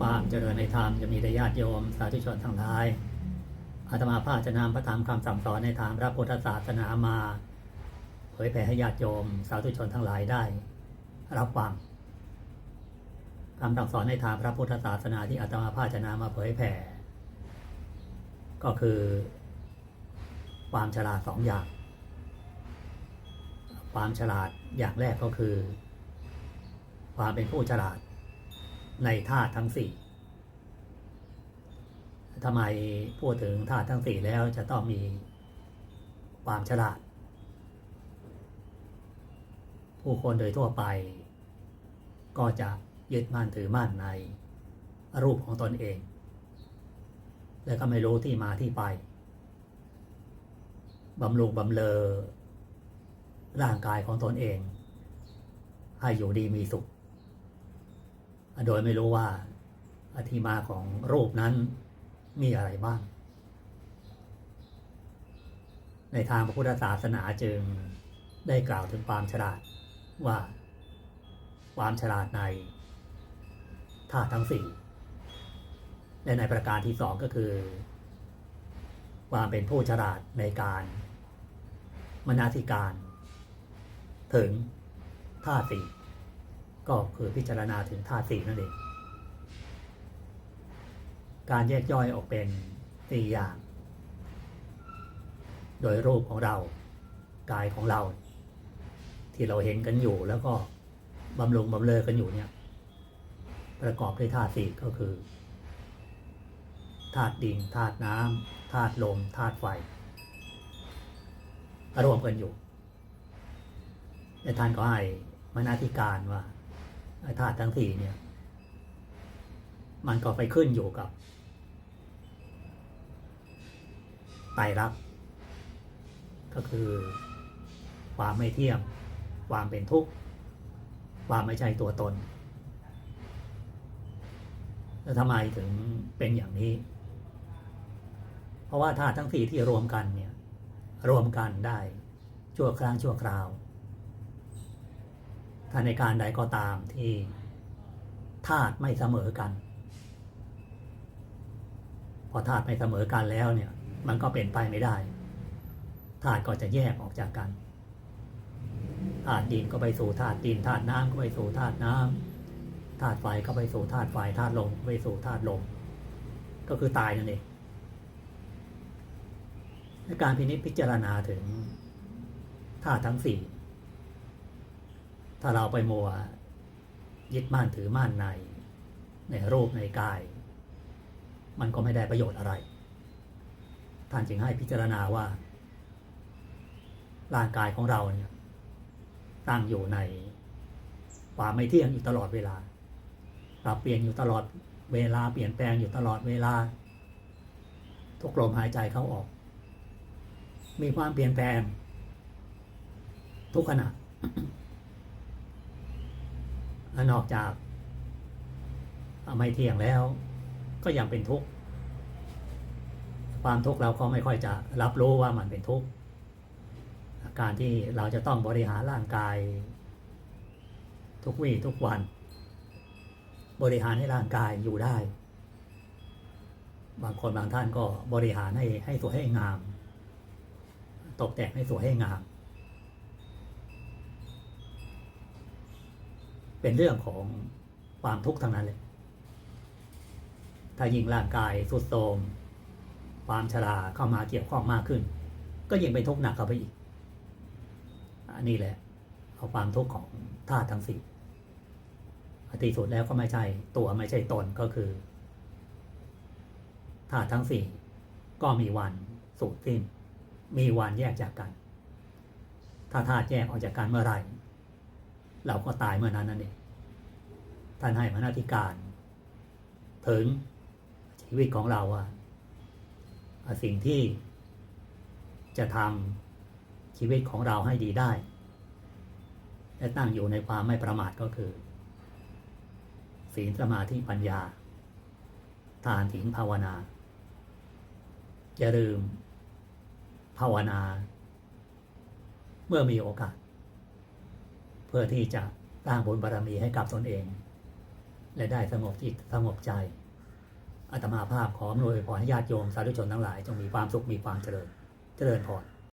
ความเจริญในธรรมจะมีแด่ญาติโยมสาธุชนทั้งหลายอาตมาภาจะนำพระธรรมคำสั่งสอนในทางพระพุทธศาสนามา เผยแผ่ให้ญาติโยมสาธุชนทั้งหลายได้ รับฟังคำสั่งสอนในทางพระพุทธศาสนาที่อาตมาภาจะนำมาเผยแผ่ ก็คือ ความฉลาดสองอย่าง ความฉลาดอย่างแรกก็คือ ความเป็นผู้ฉลาด ในธาตุทั้งสี่ทำไมพูดถึงธาตุทั้งสี่แล้วจะต้องมีความฉลาด ผู้คนโดยทั่วไป ก็จะยึดมั่นถือมั่นในรูปของตนเอง และก็ไม่รู้ที่มาที่ไปบำรุงบำเลอร่างกายของตนเอง ให้อยู่ดีมีสุข โดยไม่รู้ว่าอธิมาของรูปนั้นมีอะไรบ้าง ในทางพระพุทธศาสนาจึงได้กล่าวถึงความฉลาดว่าความฉลาดในธาตุทั้งสี่และในประการที่สองก็คือ ความเป็นผู้ฉลาดในการมนาธิการ ถึงธาตุสี่ ก็คือพิจารณาถึงธาตุสี่นั่นเอง การแยกย่อยออกเป็นสี่อย่าง โดยรูปของเรา กายของเรา ที่เราเห็นกันอยู่แล้วก็บำรุงบำเลอกันอยู่เนี่ย ประกอบด้วยธาตุสี่ก็คือธาตุดินธาตุน้ำธาตุลมธาตุไฟรวมกันอยู่และท่านก็ให้มนาธิการว่า ธาตุทั้งสี่เนี่ย มันก็ไปขึ้นอยู่กับไตรลักษณ์ก็คือความไม่เที่ยงความเป็นทุกข์ ความไม่ใช่ตัวตน แล้วทำไมถึงเป็นอย่างนี้ เพราะว่าธาตุทั้งสี่ที่รวมกันเนี่ย รวมกันได้ชั่วครั้งชั่วคราว ถ้าในการใดก็ตามที่ธาตุไม่เสมอกัน พอธาตุไม่เสมอกันแล้วเนี่ย มันก็เป็นไปไม่ได้ธาตุก็จะแยกออกจากกันธาตุดินก็ไปสู่ธาตุดินธาตุน้ำก็ไปสู่ธาตุน้ำธาตุไฟก็ไปสู่ธาตุไฟธาตุลมไปสู่ธาตุลมก็คือตายนั่นเองในการพินิจพิจารณาถึงธาตุทั้งสี่ ถ้าเราไปมัวยึดมั่นถือมั่นใน ในรูปในกาย มันก็ไม่ได้ประโยชน์อะไร ท่านจึงให้พิจารณาว่า ร่างกายของเราเนี่ยตั้งอยู่ในความไม่เที่ยงอยู่ตลอดเวลาปรับเปลี่ยนอยู่ตลอดเวลาเปลี่ยนแปลงอยู่ตลอดเวลา ทุกลมหายใจเข้าออก มีความเปลี่ยนแปลง ทุกขณะและ นอกจากไม่เที่ยงแล้ว ก็ยังเป็นทุกข์ความทุกข์เราก็ไม่ค่อยจะรับรู้ว่ามันเป็นทุกข์การที่เราจะต้องบริหารร่างกาย ทุกวี่ทุกวัน บริหารให้ร่างกายอยู่ได้ บางคนบางท่านก็บริหารให้ให้สวยให้งาม ตกแต่งให้สวยให้งาม เป็นเรื่องของความทุกข์ทั้งนั้นเลย ถ้ายิ่งร่างกายสุดโทมความชราเข้ามาเกี่ยวข้องมากขึ้น ก็ยิ่งเป็นทุกข์หนักเข้าไปอีก อันนี้แหละเอาความทุกข์ของธาตุทั้งสี่ที่สุดแล้วก็ไม่ใช่ตัวไม่ใช่ตนก็คือธาตุทั้งสี่ก็มีวันสูญสิ้น มีวันแยกจากกัน ถ้าธาตุแยกออกจากกันเมื่อไหร่ เราก็ตายเมื่อนั้นนั่นเองท่านให้มานาธิการ ถึงชีวิตของเราอะสิ่งที่จะทำชีวิตของเราให้ดีได้ และตั้งอยู่ในความไม่ประมาทก็คือ ศีลสมาธิปัญญา ทานถิงภาวนาอย่าลืมภาวนา เมื่อมีโอกาส พื่อที่จะสร้างบุญบารรมีให้กับตนเอง และได้สงบจิตสงบใจอาตมาภาพขออำนวยพรให้ญาติโยมสาธุชนทั้งหลาย จงมีความสุขมีความเจริญ เจริญพร